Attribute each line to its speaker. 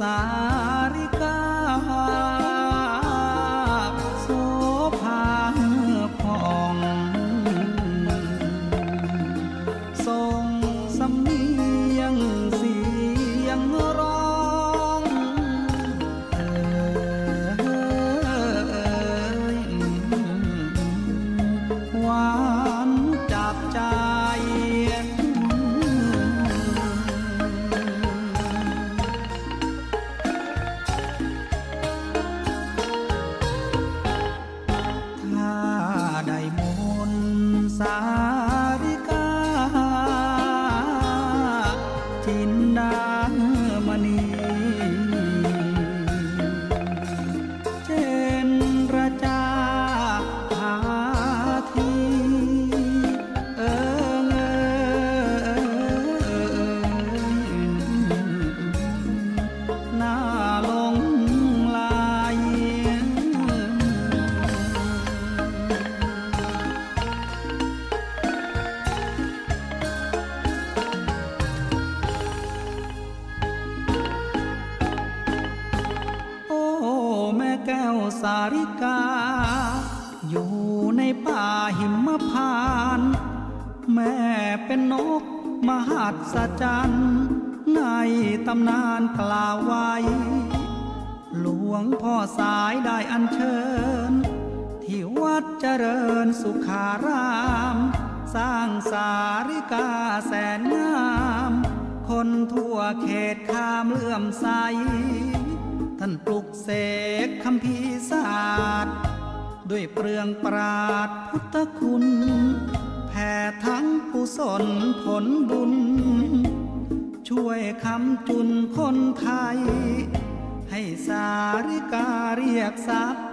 Speaker 1: สา สาริกา อยู่ในป่าหิมพาน แม่เป็นนกมหัศจรรย์ในตำนานกล่าวไว้ หลวงพ่อสายได้อัญเชิญ ที่วัดเจริญสุขาราม สร้างสาริกาแสนงาม คนทั่วเขตขามเลื่อมใส ท่านปลุกเสกคำพีศาสตร์ด้วยเปลืองปราดพุทธคุณ แผ่ทั้งกุศลผลบุญ ช่วยคำจุนคนไทย ให้สาริกาเรียกทรัพย์